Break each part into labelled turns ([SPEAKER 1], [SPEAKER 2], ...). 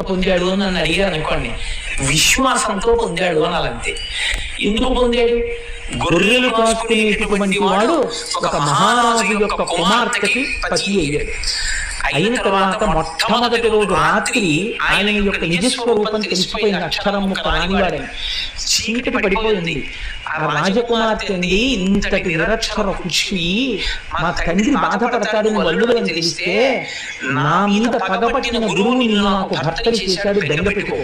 [SPEAKER 1] పొందాడు అని నన్ను అడిగారు అనుకోండి. విశ్వాసంతో పొందాడు అనాలంతే ఎందుకు పొందాడు? గొర్రెలు కాసుకునేటువంటి వాడు ఒక మహారాజు యొక్క కుమార్తెకి పతి అయ్యాడు. అయిన తర్వాత మొట్టమొదటి రోజు రాత్రి ఆయన యొక్క నిజస్వరూపం తెలిసిపోయిన అక్షరం ముక్క రానివాడని చీకటి పడిపోయింది. ఆ రాజకుమార్తె అంది ఇంతటి నిరక్షర కుషి మా తండ్రి బాధపడతాడు వల్లుడని తెలిస్తే నా మీద పగపట్టిన గురువుని నాకు భర్తని చేశాడు బెంగ పెట్టుకో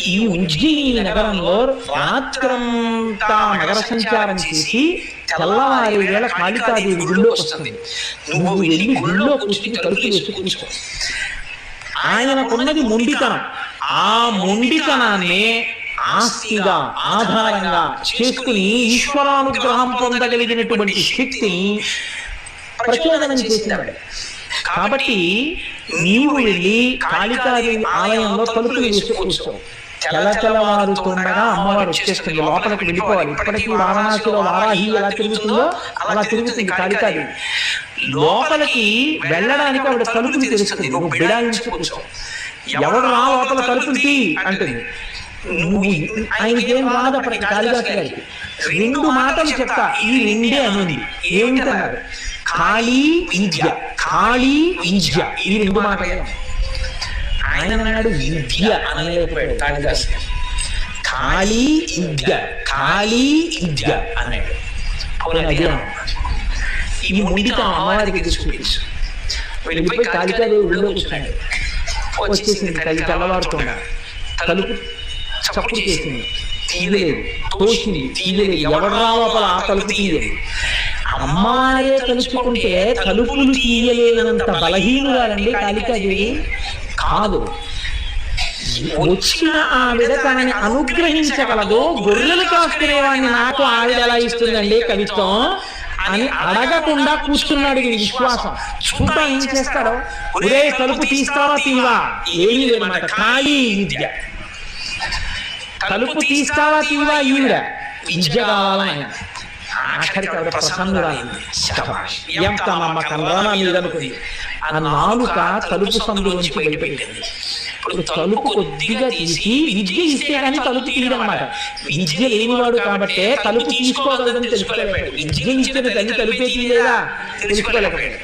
[SPEAKER 1] ఈ ఉజ్జయిని నగరంలో రాత్రంతా నగర సంచారం చేసి తెల్లవారి వేళ కాళికాదేవి గుళ్ళో వస్తుంది. నువ్వు వెళ్ళి గుళ్ళో కూర్చుని తలుపు వేసి కూర్చో. ఆయనకున్నది మొండితనం. ఆ మొండితనాన్ని ఆస్తిగా ఆధారంగా చేసుకుని ఈశ్వరానుగ్రహం పొందగలిగినటువంటి శక్తిని ప్రచోదనం చేసినాడు కాబట్టి నీవు వెళ్ళి కాళికాదేవి ఆలయంలో తలుపులు వేసి కూర్చో. చలచలవారుతుండగా అమ్మవారు వచ్చేస్తుంది. లోపలికి వెళ్ళిపోవాలి. ఇప్పటికీ వారణాసిలో వారాహి ఎలా తిరుగుతుందో అలా తిరుగుతుంది కాళికాదేవి. లోపలికి వెళ్ళడానికి ఆవిడ తలుపులు తెలుస్తుంది నువ్వు బిడాయించి కూర్చో. ఎవడు రా లోపల తలుపులు తీ అంటుంది. నువ్వు ఆయనకి ఏం రాదు అప్పటికి కాళిదాసు గారికి. రెండు మాటలు చెప్తా ఈ రెండే అనుంది. ఏమిటన్నారు? ఖాళీ విద్య. ఖాళీ విద్య. ఈ రెండు మాటలే ఆయన అన్నాడు విద్య అనలేకపోయాడు కాళిదాసు. ఖాళీ విద్య. ఖాళీ విద్య అన్నాడు. ఈ ముండితం అమ్మవారికి చూపించు. వెళ్ళిపోయి కాళికాదేవి ఊళ్ళో కూర్చున్నాడు వచ్చేసింది తల్లి తెల్లవారుతుండ. తలుపు చప్పుడు చేసింది. తీయలేదు. తోసింది తీయలేదు. ఎవడు రా లోపల ఆ తలుపు తీయలేదు. అమ్మవారే తలుచుకుంటే తలుపులు తీయలేనంత బలహీనురాలండి కాళికాదేవి. కాదు. వచ్చిన ఆవిడ తనని అనుగ్రహించగలదు గొర్రెలు కాసుకునేవాడిని నాకు ఆవిడ ఎలా ఇస్తుందండి కవిత్వం అని అడగకుండా కూర్చున్నాడు ఈ విశ్వాసం. చూద్దాం ఏం చేస్తాడో? ఒరే తలుపు తీస్తావా తీవా? ఏమీ లేదన్నమాట. ఖాళీ విద్య. తలుపు తీస్తావా తీవా ఈవిడ? విద్య ఆఖరికి ఆవిడ ప్రసన్నురాలింది శభాష్. ఎంత నమ్మకం రానా మీదనుకుంది ఆ నాలుక తలుపు సందులోంచి బయటపెట్టింది ఇప్పుడు తలుపు కొద్దిగా తీసి విద్య ఇస్తే కానీ తలుపు తీయడనమాట విద్య లేనివాడు కాబట్టే తలుపు తీసుకోగలదని తెలుసుకోలేకపోయాడు. విద్య ఇస్తే తల్లి తలుపే తీయలేదా? తెలుసుకోలేకపోయాడు.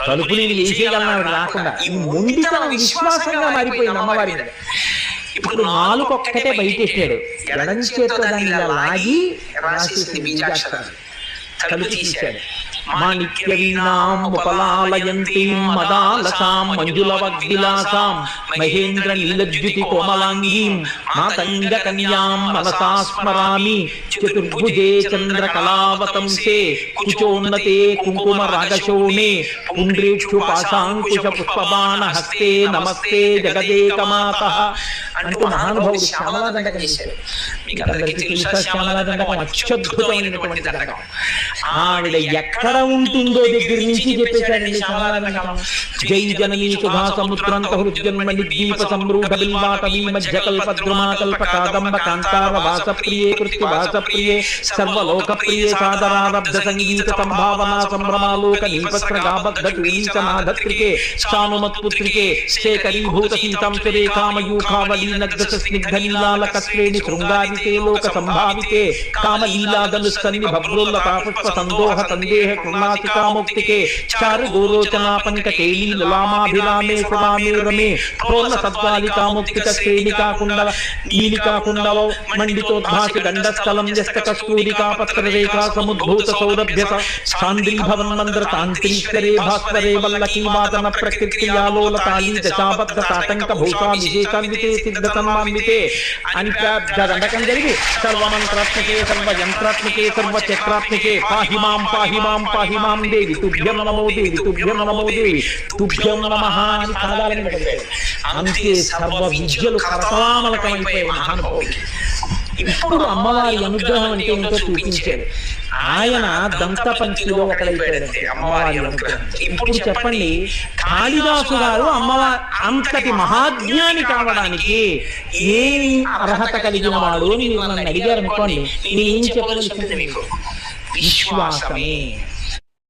[SPEAKER 1] తలుపు నేను వేసేయగలను రాకుండా ఈ మొండితనం విశ్వాసంగా మారిపోయింది అమ్మవారి మీద. ఇప్పుడు నాలుగు ఒక్కటే బయటెట్టాడు ఎడం చేతితో దాన్ని ఇలా లాగి రాసేసింది బీజాక్షరాలు. తలుపు తీశాడు. మాణిక్య మదాలసాం మంజుల మహేంద్ర నీలద్యుతి కోమలాంగీం మాతంగ కన్యాం మనసా స్మరామి చతుర్భుజే కుచోన్నతే కుంకుమ రాగశోణే పాశాంకుశ పుష్పబాణ హస్తే నమస్తే జగదేకమాత అంటూ మహానుభావుడు శ్యామలా దండకం మీకు అందరికీ తెలుసా శ్యామలా దండకం అత్యద్భుతమైనటువంటి దండకం. ఆవిడ ఎక్కడ ఉంటుందో దగ్గర నుంచి చెప్పేశాడండి జై జననీ సుధా సముద్రంత హృద్జన్మణి ద్వీప సంరూఢ బిల్వాటవీ మధ్య కల్ప ద్రుమా కల్ప కాదంబ కాంతార వాస ప్రియే కృత్య వాస ప్రియే సర్వలోక ప్రియే సాదరారబ్ధ సంగీత సంభావనా సంభ్రమాలోక నీపస్త్రగాబద్ధ నాథత్రికే సానుమత్పుత్రికే శేఖరీభూత సీతం సురే కామయూఖావళీ నగ్ధ స్నిగ్ధ లీలాలక శ్రేణి శృంగారితే లోక సంభావితే కామలీలాదలు సన్ని భవ్రోల్లతా పుష్ప సందోహ సందేహ కృణాసికాముక్తికే చారు గోరోచనా పంకటే లీలలామాభిరామే సురామే రమే ప్రోన్న సద్వాలికాముక్తిక శ్రేణికా కుండల నీలికా కుండల మండితోద్భాసి దండస్థలం యస్త కస్తూరికా పత్ర రేఖా సముద్భూత సౌరభ్య సాంద్రీ భవన్ మంద్ర తాంత్రీశ్వరే భాస్వరే వల్లకీ వాదన ప్రకృత్యాలోల తాళీ దశాబద్ధ తాటంక భూషా విశేషాన్వితే సిద్ధ సన్మాన్వితే అని పెద్ద దండకం జరిగి సర్వమంత్రాత్మకే సర్వ యంత్రాత్మకే సర్వ చక్రాత్మకే పాహి మాం పాహి మాం పాహి మాం దేవి తుభ్యం నమో దేవి తుభ్యం నమో దేవి తుభ్యం నమ అని కాదాలని అంతే సర్వ విద్యలు కరతలామలకమైపోయాయి మహానుభావుడికి. ఇప్పుడు అమ్మవారి అనుగ్రహం అంటే ఏంటో చూపించాడు. ఆయన దంత పంచిలో ఒకడైపోయాడంతే అమ్మవారి అనుగ్రహం. ఇప్పుడు చెప్పండి కాళిదాసు గారు అమ్మవారి అంతటి మహాజ్ఞాని కావడానికి ఏమి అర్హత కలిగిన వాడు అని నన్ను అడిగారు అనుకోండి నేను ఏం చెప్పవలసింది మీకు? విశ్వాసమే.